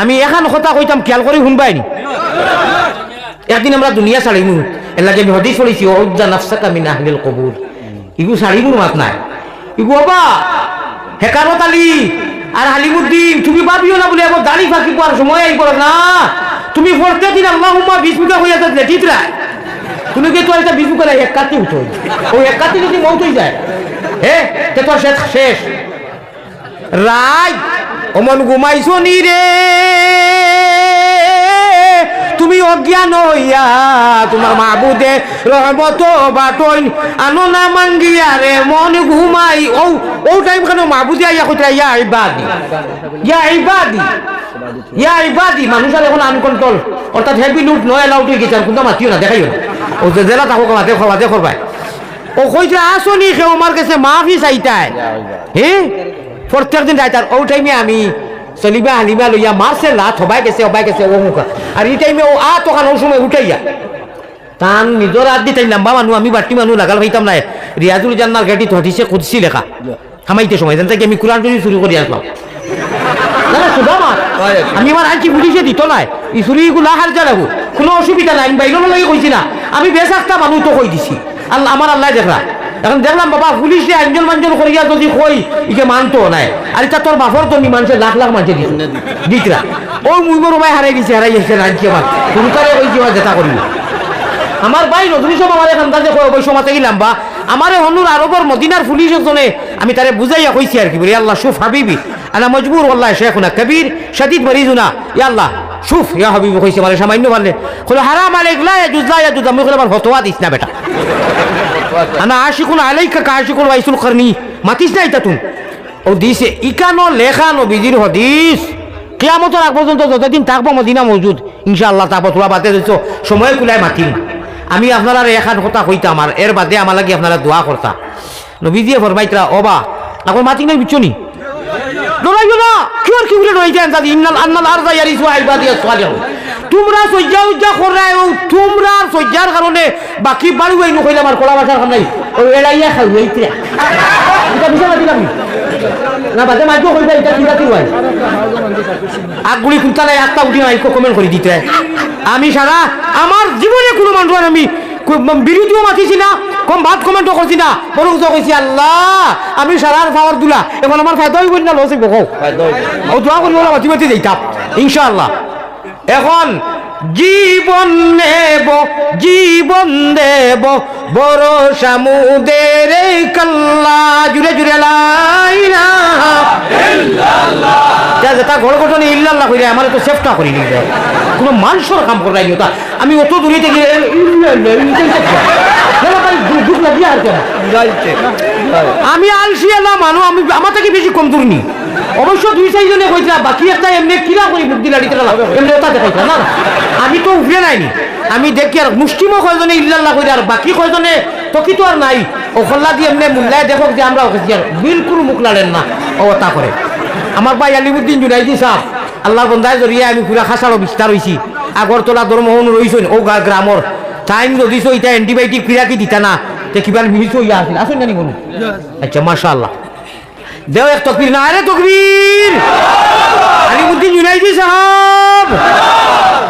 আমি এখান কথা কইতাম, খেয়াল করে শুনবাই নি? একদিন আমরা দুনিয়া ছাড়িমু এর লাগে আমি হদিস পড়েছি অজ্জা নাফসাকা মিন আহলিল কবুর। ইগু ছাড়িমুর মাত নাই। ইগু বাবা হেকারত আলী আর হালিমুদ্দিন তুমি ভাবিও না বলে আমার দাড়ি ফাঁকি পাওয়ার সময় আই পড়ে না। তুমি পড়তে দিন আল্লাহ হুম্মা বিঘা হয়ে যাচ্ছে রায় তুমি কি তোর বিশ বিঘা এক কাতি উঠো ওই এক কাতি যদি মৌত হয়ে যায়, হে, তে তোর শেষ শেষ। রাই অমন ঘুমাইছো নি রে? তুমি অজ্ঞান হইয়া তোমার মাবুদে রহমত বাটইন আনো না মাঙ্গিয়া রে, মন ঘুমাই। ও ও টাইম কেন মাবুদে আইয়া কইতা ইয়া ইবাদি ইয়া ইবাদি ইয়া ইবাদি মানুষ আর এখন আনকন্ট্রোল অর্থাৎ হেভি লুট নয় এলাউট হয়ে গেছে। আর কিন্তু মাতিও না, দেখাইও না। ও যে জেলা থাকো মাতে খবাতে করবাই ও কইছে আসনি সে আমার কাছে মাফি চাইতাই। হে? প্রত্যেক দিন যাইতার ও টাইমে আমি চলিবা হালিমা লইয়া মারছে লাত হবাই গেছে হবাই গেছে ও মুখা আর এই টাইমে ও আ তখন ও সময় উঠাইয়া তান নিজর হাত দিতাই নাম্বা মানুষ আমি বাটি মানুষ লাগাল পাইতাম নাই। রিয়াজুল জান্নার গাড়ি হতিছে কুদসি লেখা। খামাইতে সময় যেন থেকে আমি কোরআন শুরু করে আসলাম না না আমি আমার আনছি পুলিশে দিত নাই। ই চুরি গুলা হার লাগু কোনো অসুবিধা নাই আমি বাইরের লাগে কইছি না। আমি বেশ একটা মানুষ তো কই দিছি। আল্লাহ আমার আল্লাহ দেখলা এখন দেখলাম বাবা পুলিশে আঞ্জন মাঞ্জন করিয়া যদি কই ইকে মানতো নাই। আর এটা তোর বাপর তো মানুষের লাখ লাখ মানুষে দিত দিতরা। ও মুই মোর ভাই হারাই দিছে হারাই গেছে রাজ্য আমার হুনকারে ওই যে যেটা করিল। আমার ভাই নতুন সব আমার এখান থেকে ওই সময় গেলাম বা। আমার হনুর আরবর মদিনার পুলিশ জনে আমি তারে বুঝাইয়া কইছি আর কি বলি আল্লাহ শুফ হাবিবি। আনা মজবুর ওয়াল্লাহ শেখুনা কবির শদীদ মরিজুনা। ইয়া আল্লাহ শুফ ইয়া হাবিবি কইছে মানে সামান্য পারলে হলো হারাম আলাইক লা ইয়াজুজ লা ইয়াজুজ। আমি কইলাম ফতোয়া দিস না বেটা। আশিকুন আলাইকা কা আশিকুল ওয়াইসুল করনি মাতিস না এটা তুমি ও দিছে ইকানো লেখা নবীজির হদিস কিয়ামতের আগ পর্যন্ত যতদিন থাকব মদিনা মজুদ ইনশাআল্লাহ তারপর তোলা বাদে দিছো সময় কুলাই মাতিম আমি আপনারা এখান কথা কইতাম আর এর বাদে আমার লাগে আপনারা দোয়া করতা নবীজিয়ে ফরমাইতরা ওবা এখন মাতি নাই বিচনি ডরাইও না কি আর কি বলে রয়ে যায় ইন্নাল আন্নাল আরদা ইয়ারিসু ইবাদিয়াস সালিহুন তোমরা সজ্জা উজ্জা করায় তোমরা সজ্জার কারণে বাকি বাড়ি হই নকইলে আমার কলা কাম নাই। ও এড়াইয়া খাই এইতরা এটা বিষয় মাতি আমি। না বাদে মাইকো কইবা এটা কি রাতি হয় আগগুলি কুন্তা নাই আত্মা উঠি নাই কমেন্ট করে দিতে। আমি সারা আমার জীবনে কোনো মানুষ আমি বিরোধীও মাতিছি না কম ভাত কমেন্টও করছি না বরং তো কইছি আল্লাহ আমি সারার ফাওয়ার দুলা। এখন আমার ফায়দা হইব না লস হইব ও দোয়া করি ওরা মাতি মাতি যাইতাম ইনশাআল্লাহ। এখন জীবন নেব জীবন দেব বড় সামুদের কাল্লা। জুড়ে জুড়ে লাইলা যেটা ঘর ঘটনে ইল্লাল্লাহ কইলে আমার তো সেফটা করি নি কোনো মানুষের কাম করে নাই ওটা। আমি অত দূরে থেকে আমি আলসি এলাম মানুষ আমি আমার থেকে বেশি কম দূর নি। অবশ্য দুই চারজনে কইছিলাম বাকি একটা এমনি কিরা করি মুখ দিলা দিতে এমনি ওটা দেখাইছিলাম না আমি তো উঠে নাইনি আমি দেখি আর মুষ্টিমো কয়জনে ইল্লাল্লাহ কইরা আর বাকি কয়জনে তকি তো আর নাই। ওখল্লা দিয়ে এমনি মুল্লায় দেখো যে আমরা ওকে আর বিলকুল মুখ লাড়েন না। ও তা করে আমার ভাই আলিমুদ্দিন জুনাইদি সাহ আল্লাহ বন্ধায় জড়িয়ে আমি পুরা খাসারও বিস্তার হয়েছি আগরতলা ধর্মহন রইছেন ও গা গ্রামর টাইম যদিছ এটা এন্টিবায়োটিক ফিরাকি দিতা না। তে কিবা মিহিত ইয়া আছিল। আসুন জানি কোনো? আচ্ছা মাশাআল্লাহ। দেও এক তকবীর না আরে তকবীর আলিমুদ্দিন জুনাইদি সাহাব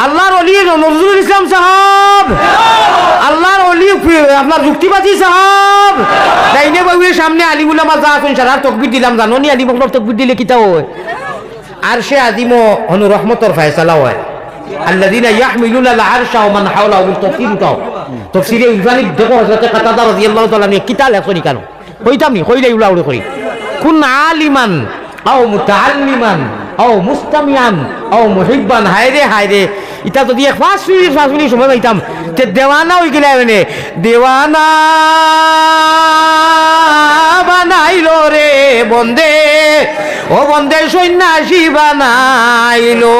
আল্লাহর অলি নজরুল ইসলাম সাহাব আল্লাহর অলি আপনার যুক্তিবাদী সাহাব ডাইনে বাবুয়ের সামনে আলিমুল্লাহ মাজা আসুন সারার তকবির দিলাম জানো নি আলিমুল্লাহ তকবির দিলে কিতা হয় আর সে আদিমো হনু রহমতর ফায়সালা হয় الذين يحملون العرش ومن حوله بالتفسير তাও তফসিরে ইলফানি দেখো হযরত কাতাদা রাদিয়াল্লাহু তাআলা নিয়ে কিতা লেখনি কেন কইতাম নি কইলে উলা উড়ে করি কুন আলিমান, আও মুতাআল্লিমান, আও মুস্তামিয়ান আও মুহিব্বান। হায়রে হায়রে। ইটা যদি এক পাঁচ মিনিট পাঁচ মিনিট সময় পাইতাম, তে দেওয়ানা হয়ে গেলে মানে দেওয়ানা বানাইলো রে বন্দে, ও বন্দে সন্ন্যাসী বানাইলো।